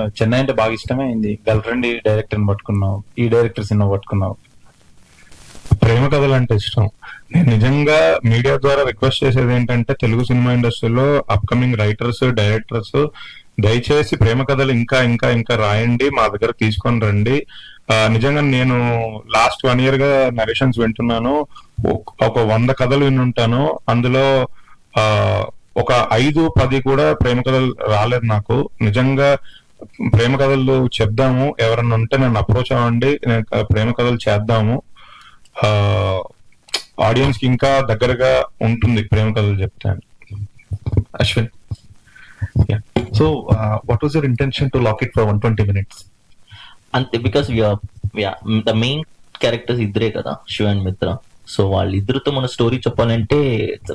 చెన్నై అంటే బాగా ఇష్టమైంది. గర్ల్ ఫ్రెండ్ ఈ డైరెక్టర్ పట్టుకున్నావు ఈ డైరెక్టర్ సినిమా పట్టుకున్నావు. ప్రేమ కథలు అంటే ఇష్టం. నేను నిజంగా మీడియా ద్వారా రిక్వెస్ట్ చేసేది ఏంటంటే తెలుగు సినిమా ఇండస్ట్రీలో అప్కమింగ్ రైటర్స్ డైరెక్టర్స్ దయచేసి ప్రేమ కథలు ఇంకా ఇంకా ఇంకా రాయండి మా దగ్గర తీసుకొని రండి. నిజంగా నేను లాస్ట్ వన్ ఇయర్గా నరేషన్స్ వింటున్నాను. ఒక- ఒక వంద కథలు వినుంటాను. అందులో ఆ ఒక ఐదు పది కూడా ప్రేమ కథలు రాలేదు నాకు. నిజంగా ప్రేమ కథలు చెప్దాము ఎవరన్నా ఉంటే నన్ను అప్రోచ్ అవ్వండి నేను ప్రేమ కథలు చేద్దాము ఆడియన్స్కి ఇంకా దగ్గరగా ఉంటుంది ప్రేమ కథలు చెప్తాను Ashwin. Yeah. So, uh, what was your intention to lock it for 120 minutes? అంతే బికాస్ ద మెయిన్ క్యారెక్టర్స్ ఇద్దరే కదా శివ అండ్ మిత్ర సో వాళ్ళిద్దరితో మన స్టోరీ చెప్పాలంటే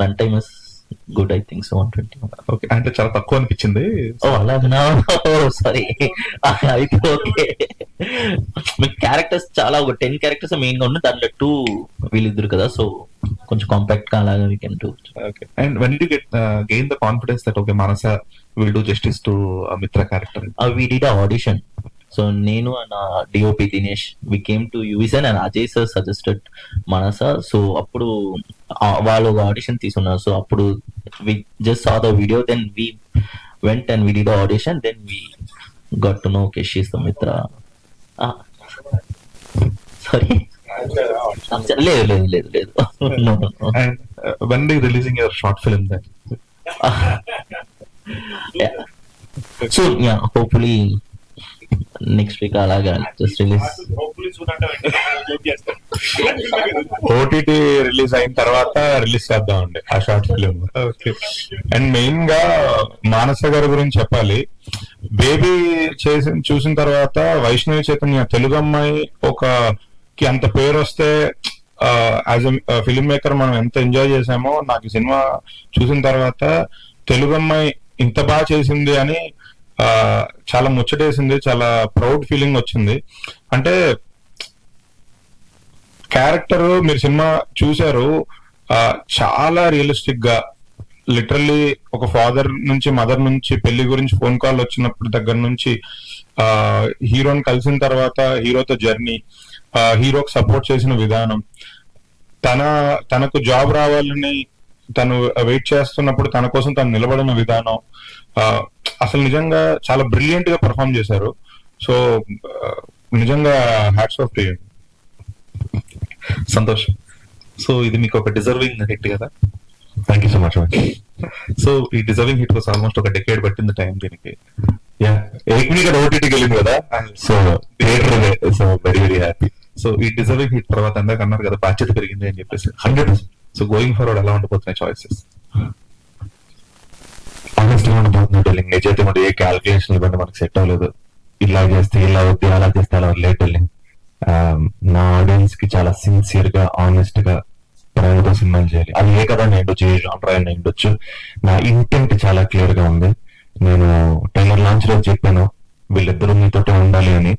run time is good I think so one twenty okay అంటే చాలా తక్కువ అనిపించింది. ఓ అలాగనా సారీ అయితే ఓకే మీ క్యారెక్టర్స్ చాలా ఒక టెన్ క్యారెక్టర్స్ మెయిన్గా ఉన్నాయి దాంట్లో టూ వీళ్ళిద్దరు కదా సో కొంచెం కాంపాక్ట్గా అలాగా we can do okay and when they get gain the confidence that okay Manasa will do justice to Mitra character we did audition so నేను and DOP Dinesh we came to USN and Ajay sir suggested Manasa so అప్పుడు వాళ్ళు ఒక audition తీసుకున్నారు. So అప్పుడు we just saw the video then we went and we did audition then we got to know okay she's the Mitra sorry లేదు లేదు లేదు లేదు. When they releasing your short film that yeah. Soon, yeah, next week అలాగా just release OTT release అయిన తర్వాత release చేద్దామండి ఆ short film okay and మెయిన్గా మానస గారి గురించి చెప్పాలి. బేబీ చేసి చూసిన తర్వాత వైష్ణవి చైతన్య తెలుగు అమ్మాయి ఒక కి అంత పేరు వస్తే యాజ్ ఎ ఫిల్మ్ మేకర్ మనం ఎంత ఎంజాయ్ చేసామో నాకు ఈ సినిమా చూసిన తర్వాత తెలుగు అమ్మాయి ఇంత బాగా చేసింది అని చాలా ముచ్చటేసింది చాలా ప్రౌడ్ ఫీలింగ్ వచ్చింది. అంటే క్యారెక్టర్ మీరు సినిమా చూశారు చాలా రియలిస్టిక్గా లిటరల్లీ ఒక ఫాదర్ నుంచి మదర్ నుంచి పెళ్ళి గురించి ఫోన్ కాల్ వచ్చినప్పుడు దగ్గర నుంచి ఆ హీరోని కలిసిన తర్వాత హీరోతో జర్నీ హీరోకి సపోర్ట్ చేసిన విధానం. తన తనకు జాబ్ రావాలని తను వెయిట్ చేస్తున్నప్పుడు తన కోసం తను నిలబడిన విధానం ఆ, అసలు నిజంగా చాలా బ్రిలియంట్గా పర్ఫామ్ చేశారు. సో ఆ, నిజంగా hats off to Santosh. So ఇది మీకు ఒక డిజర్వింగ్ హిట్ కదా? Thank you so much so ఈ డిజర్వింగ్ హిట్ కోసం ఆల్మోస్ట్ ఒక డెకేడ్ పట్టింది టైం దీనికి. ఇక్కడ ఓటీటీకి వెళ్ళింది కదా? So theatre so very very happy so ఈ డిజర్వింగ్ హిట్ తర్వాత అందరికి అన్నారు కదా బాధ్యత పెరిగింది అని చెప్పేసి. హండ్రెడ్ సో గోయింగ్ ఫార్వర్డ్ ఎలా ఉండబోతున్నాయి చాయిసెస్ ఆనెస్ట్ టెల్లింగ్ నిజైతే మరి ఏ క్యాల్కులేషన్ ఇవ్వండి మనకు సెట్ అవ్వలేదు. ఇలా చేస్తే ఇలా వద్దు అలా చేస్తే అలా లేట్ టెల్లింగ్ నా ఆడియన్స్కి చాలా సిన్సియర్గా ఆనెస్ట్గా ప్రేమతో సినిమాలు చేయాలి. అది ఏ కదా నేను ఏ జానర్ అయినా ఉండొచ్చు. నా ఇంటెంట్ చాలా క్లియర్గా ఉంది. నేను ట్రైలర్ లాంచ్లో చెప్పాను. వీళ్ళిద్దరూ మీతోటే ఉండాలి అని.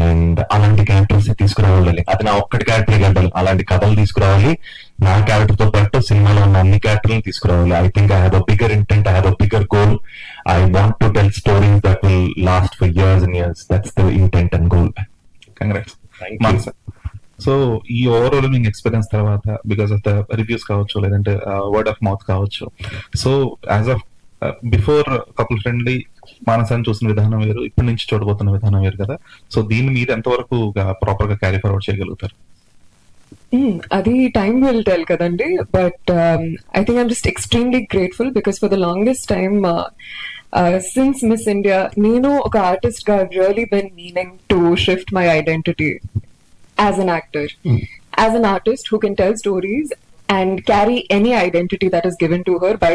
అండ్ అలాంటి క్యారెక్టర్స్ తీసుకురావాలి. అది నా ఒక్కటి క్యారెక్టర్ గంటలు అలాంటి కథలు తీసుకురావాలి. నా క్యారెక్టర్తో పాటు సినిమాలో ఉన్న అన్ని క్యారెక్టర్లను తీసుకురావాలి. I think I have a bigger intent I have a bigger goal I want to tell stories that will last for years and years that's the intent and goal congrats so ఈ overall experience తర్వాత because of the reviews కావచ్చు లేదంటే word of mouth కావచ్చు. So as of before couple friendly మానసాన్ని చూసిన విధానం వేరు ఇప్పటి నుంచి చూడబోతున్న విధానం వేరు కదా. సో దీన్ని మీరు ఎంతవరకు ప్రాపర్గా క్యారీ ఫార్వర్డ్ చేయగలుగుతారు? అది టైమ్ విల్ టెల్ కదండి. But I think I'm just extremely grateful because for the longest time since miss India నేను ఒక ఆర్టిస్ట్గా really been meaning to shift my identity as an actor as an artist who can tell stories and carry any identity that is given to her by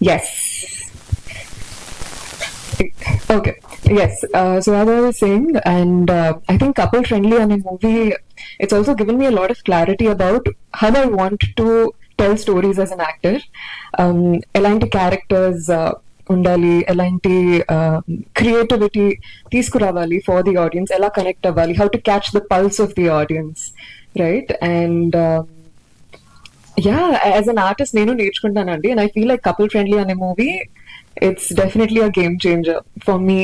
Yes. Okay. Yes. Uh, so as I was saying, and uh, I think couple friendly on a movie, it's also given me a lot of clarity about how I want to tell stories as an actor Um, ఎలాంటి characters ఉండాలి ఎలాంటి creativity తీసుకురావాలి for the audience ఎలా connect అవ్వాలి how to catch the pulse of the audience right and yeah as an artist నేను నేర్చుకుంటానండి. And I feel like couple friendly అనే movie it's definitely a game changer for me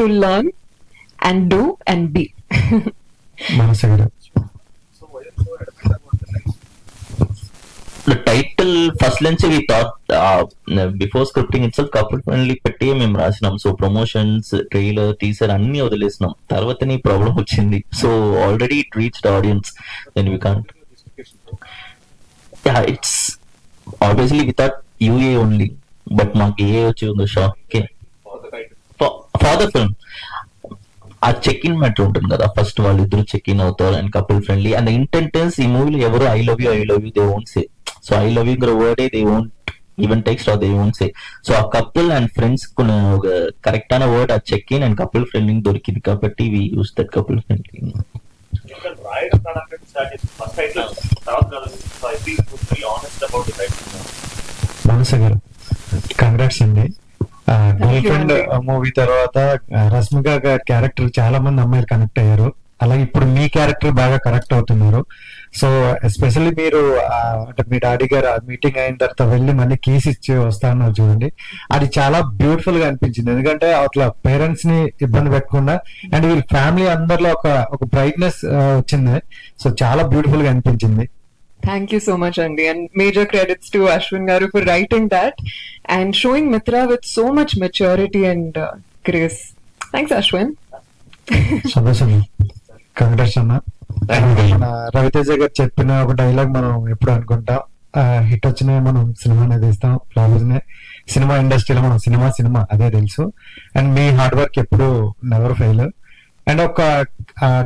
to learn and do and be title first నుంచి we thought before scripting it's couple friendly పెట్టి మేము రాసినాం. So promotions trailer teaser అన్ని వదిలేసినాం. తర్వాత నీ problem వచ్చింది. So already it reached audience then we can't yeah it's obviously without UA only but మాకు ఏ వచ్చి ఉందో షాక్ ఫార్ ద ఫిల్మ్ ఆ చెక్ ఇన్ మ్యాటర్ ఉంటుంది కదా. ఫస్ట్ వాళ్ళు ఇద్దరు చెక్ ఇన్ అవుతారు and couple friendly and intentions ఈ మూవీలో ఎవరు I love you I love you they won't say so I love you word they won't even text or they won't say so ఆ couple and friends ఒక correct అయిన word ఆ check in and couple friendly దొరికింది కాబట్టి we use that couple friendly రాయడం కాడానికి start చేసి first అయితే తర్వాత కాదు. So I think very honest about the right Manasa గారు కంగ్రాట్స్ అండి. Girl friend. మూవీ తర్వాత రష్మిక గారి క్యారెక్టర్ చాలా మంది అమ్మాయిలు కనెక్ట్ అయ్యారు. అలాగే ఇప్పుడు మీ క్యారెక్టర్ బాగా కనెక్ట్ అవుతున్నారు. సో ఎస్పెషల్లీ మీరు అంటే మీ డాడీ గారు మీటింగ్ అయిన తర్వాత వెళ్ళి మళ్ళీ కీస్ ఇచ్చి వస్తా అన్నారు చూడండి అది చాలా బ్యూటిఫుల్గా అనిపించింది ఎందుకంటే అట్లా పేరెంట్స్ని ఇబ్బంది పెట్టకుండా అండ్ వీళ్ళ ఫ్యామిలీ అందరిలో ఒక ఒక బ్రైట్నెస్ వచ్చింది సో చాలా బ్యూటిఫుల్గా అనిపించింది you so much, Andy. And major credits to Ashwin Garu for writing that and showing Mitra with so much maturity and uh, grace. Thanks, Ashwin. సంతోషం కంగ్రాట్స్ అన్న రవితేజ గారు చెప్పిన ఒక డైలాగ్ మనం ఎప్పుడు అనుకుంటాం హిట్ వచ్చిన మనం సినిమానే తీస్తాం వచ్చిన సినిమా ఇండస్ట్రీలో మనం సినిమా సినిమా అదే తెలుసు. అండ్ మీ హార్డ్ వర్క్ ఎప్పుడు నెవర్ ఫెయిల్ అండ్ ఒక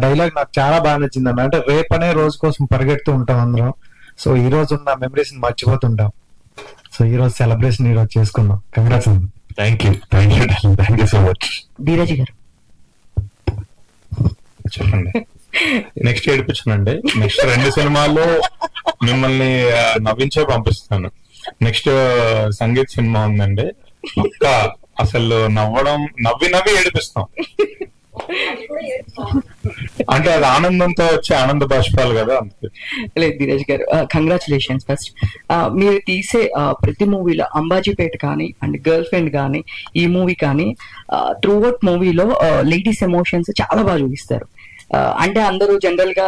డైలాగ్ నాకు చాలా బాగా నచ్చింది అన్న. అంటే రేపు అనే రోజు కోసం పరిగెడుతూ ఉంటాం అందరం. సో ఈ రోజు ఉన్న మెమరీస్ మర్చిపోతుంటాం. సో ఈ రోజు సెలబ్రేషన్ ఈ రోజు చేసుకుందాం. కంగ్రాట్స్ అన్న. Thank you thank you thank you so much Dheeraj garu. చెప్పండి. నెక్స్ట్ ఏడిపించనండి నెక్స్ట్ రెండు సినిమాలు మిమ్మల్ని నవ్వించే పంపిస్తాను. నెక్స్ట్ సంగీత్ సినిమా ఉందండి. ఒక్క అసలు నవ్వడం నవ్వి నవ్వి ఏడిపిస్తాం. అంటే అది ఆనందంతో వచ్చే ఆనంద బాష్పాలు కదా లేదు ధీరజ్ గారు కంగ్రాచులేషన్స్ ఫస్ట్ మీరు తీసే ప్రతి మూవీలో అంబాజీపేట కానీ అండ్ గర్ల్ ఫ్రెండ్ కానీ ఈ మూవీ కానీ త్రూ అవుట్ మూవీలో లేడీస్ ఎమోషన్స్ చాలా బాగా చూపిస్తారు. అంటే అందరూ జనరల్గా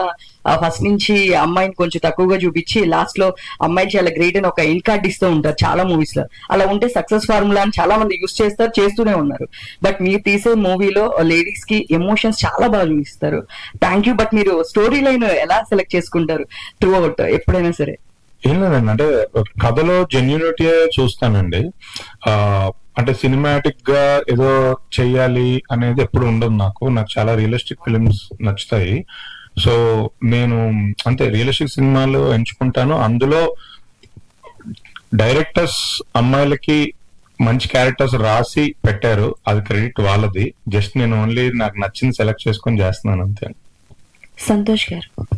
ఫస్ట్ నుంచి అమ్మాయిని కొంచెం తక్కువగా చూపించి లాస్ట్లో అమ్మాయి చాలా గ్రేట్ అని ఒక ఇన్ కార్డ్ ఇస్తూ ఉంటారు చాలా మూవీస్లో. అలా ఉంటే సక్సెస్ ఫార్ములా అని చాలా మంది యూస్ చేస్తారు చేస్తూనే ఉన్నారు. బట్ మీరు తీసే మూవీలో లేడీస్కి ఎమోషన్స్ చాలా బాగా చూపిస్తారు. థ్యాంక్ యూ బట్ మీరు స్టోరీ లైన్ ఎలా సెలెక్ట్ చేసుకుంటారు త్రూ అవుట్ ఎప్పుడైనా సరే? ఏం లేదండి అంటే కథలో జెన్యునిటీ చూస్తానండి. ఆ అంటే సినిమాటిక్గా ఏదో చెయ్యాలి అనేది ఎప్పుడు ఉండదు నాకు. నాకు చాలా రియలిస్టిక్ ఫిలిమ్స్ నచ్చుతాయి. సో నేను అంటే రియలిస్టిక్ సినిమాలు ఎంచుకుంటాను. అందులో డైరెక్టర్స్ అమ్మాయిలకి మంచి క్యారెక్టర్స్ రాసి పెట్టారు. అది క్రెడిట్ వాళ్ళది. జస్ట్ నేను ఓన్లీ నాకు నచ్చింది సెలెక్ట్ చేసుకొని చేస్తున్నాను అంతే. సంతోష్ గారు.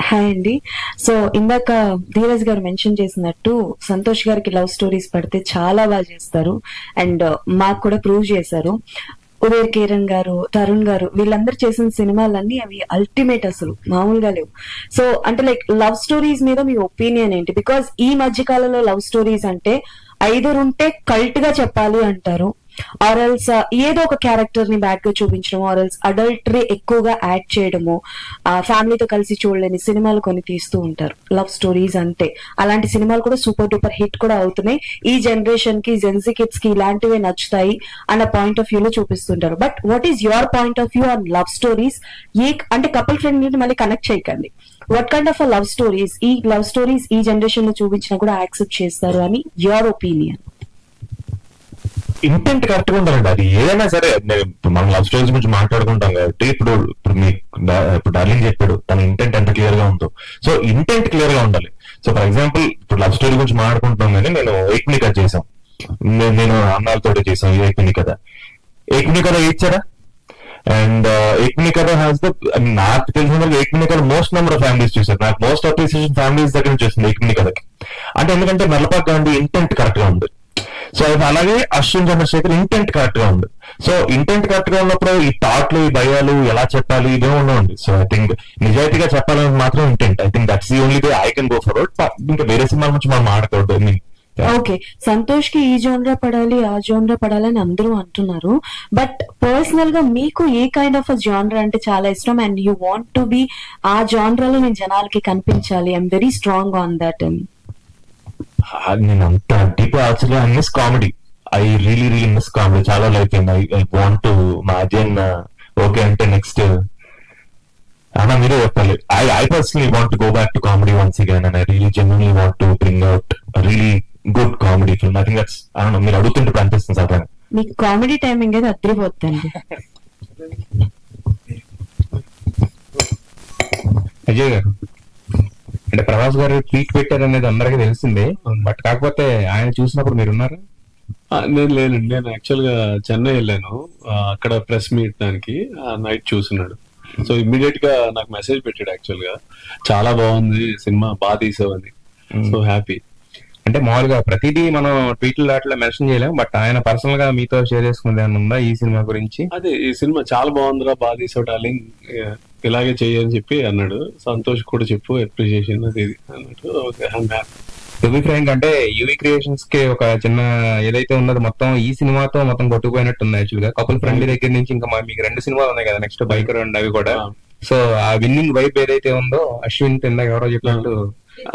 హాయ్ అండి. సో ఇందాక ధీరజ్ గారు మెన్షన్ చేసినట్టు సంతోష్ గారికి లవ్ స్టోరీస్ పడితే చాలా బాగా చేస్తారు. అండ్ uh, మాకు కూడా ప్రూవ్ చేశారు. ఉదయ్ కిరణ్ గారు తరుణ్ గారు వీళ్ళందరూ చేసిన సినిమాలన్నీ అవి అల్టిమేట్ అసలు. మామూలుగా లేవు. సో అంటే లైక్ లవ్ స్టోరీస్ మీద మీ ఒపీనియన్ ఏంటి? బికాస్ ఈ మధ్య కాలంలో లవ్ స్టోరీస్ అంటే ఐదురు ఉంటే కల్ట్గా చెప్పాలి అంటారు. ఆరల్స్ uh, ఏదో ఒక క్యారెక్టర్ని బ్యాడ్గా చూపించడం ఆరల్స్ అడల్టరీ ఎక్కువగా యాడ్ చేయడము ఆ ఫ్యామిలీతో కలిసి చూడలేని సినిమాలు కొన్ని తీస్తూ ఉంటారు. లవ్ స్టోరీస్ అంటే. అలాంటి సినిమాలు కూడా సూపర్ డూపర్ హిట్ కూడా అవుతున్నాయి. ఈ జనరేషన్కి జెన్సీ కిడ్స్కి ఇలాంటివే నచ్చుతాయి అన్న పాయింట్ ఆఫ్ వ్యూ లో చూపిస్తుంటారు. But what is your point of view on love stories ఏ అంటే కపుల్ ఫ్రెండ్ మళ్ళీ కనెక్ట్ చేయకండి. What kind of love stories ఈ లవ్ స్టోరీస్ ఈ జనరేషన్లో చూపించినా కూడా యాక్సెప్ట్ చేస్తారు అని యువర్ ఒపీనియన్ ఇంటెంట్ కరెక్ట్గా ఉండాలండి. అది ఏదైనా సరే మనం లవ్ స్టోరీస్ గురించి మాట్లాడుకుంటాం కాబట్టి ఇప్పుడు ఇప్పుడు మీ ఇప్పుడు డార్లింగ్ చెప్పాడు తన ఇంటెంట్ ఎంత క్లియర్గా ఉందో. సో ఇంటెంట్ క్లియర్గా ఉండాలి. సో ఫర్ ఎగ్జాంపుల్ ఇప్పుడు లవ్ స్టోరీ గురించి మాట్లాడుకుంటున్నాం కానీ నేను ఏక్ని కథ చేసాం నేను- అన్నాలతో చేసాం ఈ ఏక్ని కథ. ఏక్ని కథ ఇచ్చారా? అండ్ ఏక్మిని కథ హ్యాస్ ద నాకు తెలిసిన ఏక్మిని కథ మోస్ట్ నెంబర్ ఆఫ్ ఫ్యామిలీస్ చూసారు నాకు మోస్ట్ అప్రిసియేషన్ ఫ్యామిలీస్ దగ్గర నుంచి వస్తుంది ఏక్మిని కథకి. అంటే ఎందుకంటే మెల్లపాక్ గాంధీ ఇంటెంట్ కరెక్ట్గా ఉంది. సో అలాగే అశ్విన్ చంద్రశేఖర్ ఇంటెంట్ కరెక్ట్గా ఉంది. సో ఇంటెంట్ కరెక్ట్గా ఉన్నప్పుడు ఈ థాట్లు ఈ భయాలు ఎలా చెప్పాలి ఇదే ఉండవండి. సో ఐ థింక్ నిజాయితీగా చెప్పాలని మాత్రం intent I think that's the only day I can go forward ఇంకా వేరే సినిమాల నుంచి మనం ఆడకూడదు ఓకే సంతోష్కి ఈ జోన్రా పడాలి ఆ జోన్రా పడాలి అని అందరూ అంటున్నారు. బట్ పర్సనల్గా మీకు ఏ కైండ్ ఆఫ్ జాన్రా అంటే చాలా ఇష్టం? And you want to be ఆ జాన్రాలో నేను జనాలకి కనిపించాలి. I'm very strong on that and నేను అంత deep actually I miss comedy. I really really miss comedy. చాలా లైక్ ఐ ఐ వాంట్ అజయన్ ఓకే అంటే నెక్స్ట్. అన్నా మీరే చెప్పాలి. I I personally want to go back to comedy once again and I really genuinely want to bring out really good comedy film. I think that's I మీరు అడుగుతుంటే అనిపిస్తుంది sir మీకు comedy timing అయితే అద్దరిపోతుంది అజయ్ గారు. అంటే ప్రభాస్ గారు ట్వీట్ పెట్టారు అనేది అందరికీ తెలిసిందే బట్ కాకపోతే ఆయన చూసినప్పుడు మీరు ఉన్నారా నేను లేనండి. నేను యాక్చువల్గా చెన్నై వెళ్ళాను. అక్కడ ప్రెస్ మీట్ దానికి నైట్ చూస్తున్నాడు. సో ఇమ్మీడియట్గా నాకు మెసేజ్ పెట్టాడు యాక్చువల్గా చాలా బాగుంది సినిమా బాగా తీసావని సో హ్యాపీ. అంటే మామూలుగా ప్రతిదీ మనం ట్వీట్లు దాంట్లో మెన్షన్ చేయలేం బట్ ఆయన పర్సనల్గా మీతో షేర్ చేసుకుంది ఉందా ఈ సినిమా గురించి? అదే ఈ సినిమా చాలా బాగుందిరా బాగా తీసావు డార్లింగ్. ఇలాగే చెయ్యని చెప్పి అన్నాడు. సంతోష్ కూడా చెప్పు అప్రిషియేషన్ అది ఇది అన్నట్టు. ఓకే టుబి ఫ్రాంక్ అంటే యూవీ క్రియేషన్స్కి ఒక చిన్న ఏదైతే ఉన్నదో మొత్తం ఈ సినిమాతో మొత్తం కొట్టుకుపోయినట్టు ఉంది యాక్చువల్గా కపుల్ ఫ్రెండ్లీ దగ్గర నుంచి ఇంకా మా- మీకు రెండు సినిమాలు ఉన్నాయి కదా నెక్స్ట్ బైకర్ అండ్ అవి కూడా. సో ఆ విన్నింగ్ వైబ్ ఏదైతే ఉందో అశ్విన్ ఇందాక ఎవరో చెప్పినట్టు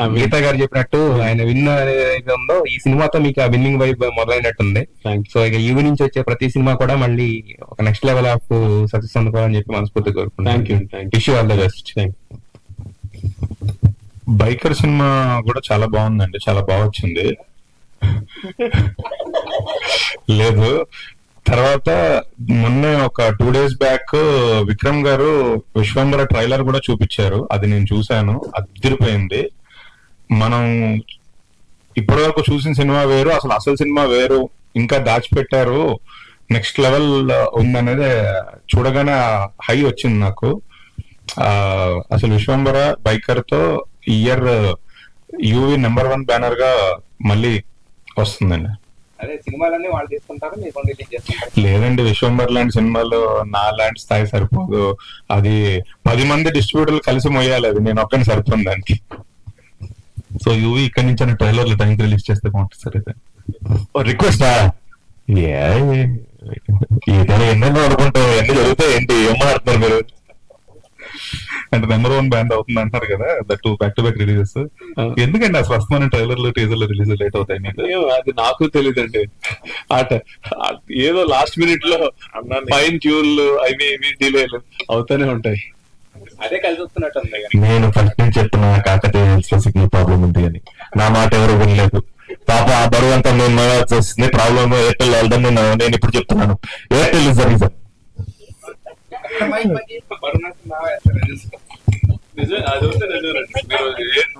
ఆ గీత గారు చెప్పినట్టు ఆయన విన్ ఏదైతే ఉందో ఈ సినిమాతో మీకు ఆ విన్నింగ్ వైబ్ మొదలైనట్టుంది. సో ఇక ఈవి నుంచి వచ్చే ప్రతి సినిమా కూడా మళ్ళీ ఒక నెక్స్ట్ లెవెల్ ఆఫ్ సక్సెస్ అందుకోవాలని చెప్పి మనస్ఫూర్తి కోరుకుంటాను thank you all the best biker cinema కూడా చాలా బాగుందండి. చాలా బాగా వచ్చింది. లేదు. తర్వాత మొన్నే ఒక టూ డేస్ బ్యాక్ విక్రమ్ గారు విశ్వంబర ట్రైలర్ కూడా చూపించారు. అది నేను చూశాను. అదిరిపోయింది. మనం ఇప్పటి వరకు చూసిన సినిమా వేరు అసలు అసలు సినిమా వేరు ఇంకా దాచిపెట్టారు. నెక్స్ట్ లెవెల్ ఉందనేది చూడగానే హై వచ్చింది నాకు. అసలు విశ్వంబర బైకర్తో ఇయర్ యూవి నెంబర్ వన్ బ్యానర్గా మళ్ళీ వస్తుందండి. లేదండి విశ్వంబర్ లాంటి సినిమాలు నా లాంటి స్థాయి సరిపోదు. అది పది మంది డిస్ట్రిబ్యూటర్లు కలిసి మొయ్యాలి అది నేను ఒక్కని సరిపోను దానికి. సో యూవి ఇక్కడ నుంచి ట్రైలర్లు టైంకి రిలీజ్ చేస్తే బాగుంటుంది సార్ అయితే. రిక్వెస్ట్ ఏదైనా ఎన్నెన్నో అనుకుంటాం. ఎన్ని జరుగుతాయి ఏంటి? ఏం మాట్లాడుతున్నారు మీరు? అంటే నెంబర్ వన్ బ్యాండ్ అవుతుంది అంటారు కదా that back to back releases ఎందుకండి అసలు వస్తున్న ట్రైలర్లు టీజర్లు రిలీజ్ లేట్ అవుతాయి అది నాకు తెలియదండి ఆట ఏదో లాస్ట్ మినిట్లో ఫైన్ ట్యూన్లు అవి ఇవి డిలేలు అవుతూనే ఉంటాయి. అదే కలిసి వస్తున్నట్టు నేను ఫస్ట్ నుంచి చెప్తున్నా కాకతీయ లో సిగ్నల్ ప్రాబ్లం ఉంది అని. నా మాట ఎవరు వినలేదు. పాప ఆ బరువు అంతా నేను మోయాల్సి వస్తుంది ప్రాబ్లమ్ ఎయిర్టెల్ వెళ్దాం నేను నేను ఇప్పుడు చెప్తున్నాను. ఎయిర్టెల్ ఇస్ ద రీజన్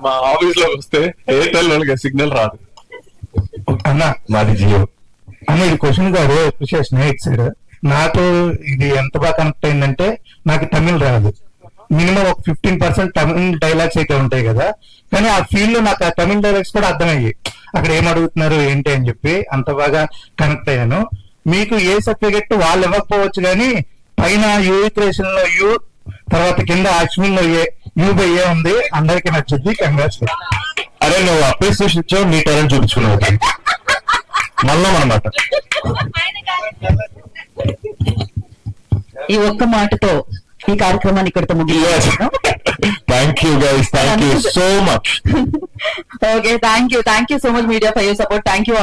మా ఆఫీస్లోకి వస్తే ఎయిర్టెల్ వాళ్ళకి సిగ్నల్ రాదు. అన్న మాది జియో. అన్న ఇది క్వశ్చన్ కాదు. సైడ్ నాకు ఇది ఎంత బాగా కనెక్ట్ అయిందంటే నాకు తమిళ్ రాదు. మినిమం ఒక ఫిఫ్టీన్ పర్సెంట్ తమిళ్ డైలాగ్స్ అయితే ఉంటాయి కదా. కానీ ఆ ఫీల్డ్లో నాకు ఆ తమిళ్ డైలాగ్స్ కూడా అర్థమయ్యాయి. అక్కడ ఏం అడుగుతున్నారు ఏంటి అని చెప్పి అంత బాగా కనెక్ట్ అయ్యాను. మీకు ఏ సర్టిఫికెట్ వాళ్ళు ఇవ్వకపోవచ్చు కానీ పైన యూ క్రియేషన్లో యూ తర్వాత కింద అశ్విన్లో ఏ యూ బై ఏ ఉంది అందరికీ నచ్చుద్ది. కంగ్రాట్స్ అరే నువ్వు అప్రిసియేషన్ ఇచ్చావు నీ టాలెంట్ చూపించుకున్నావు. మళ్ళా అనమాట ఈ ఒక్క మాటతో ఈ కార్యక్రమాన్ని ఇక్కడితో ముగిస్తున్నాం thank you guys thank you so much okay thank you thank you so much media for your support thank you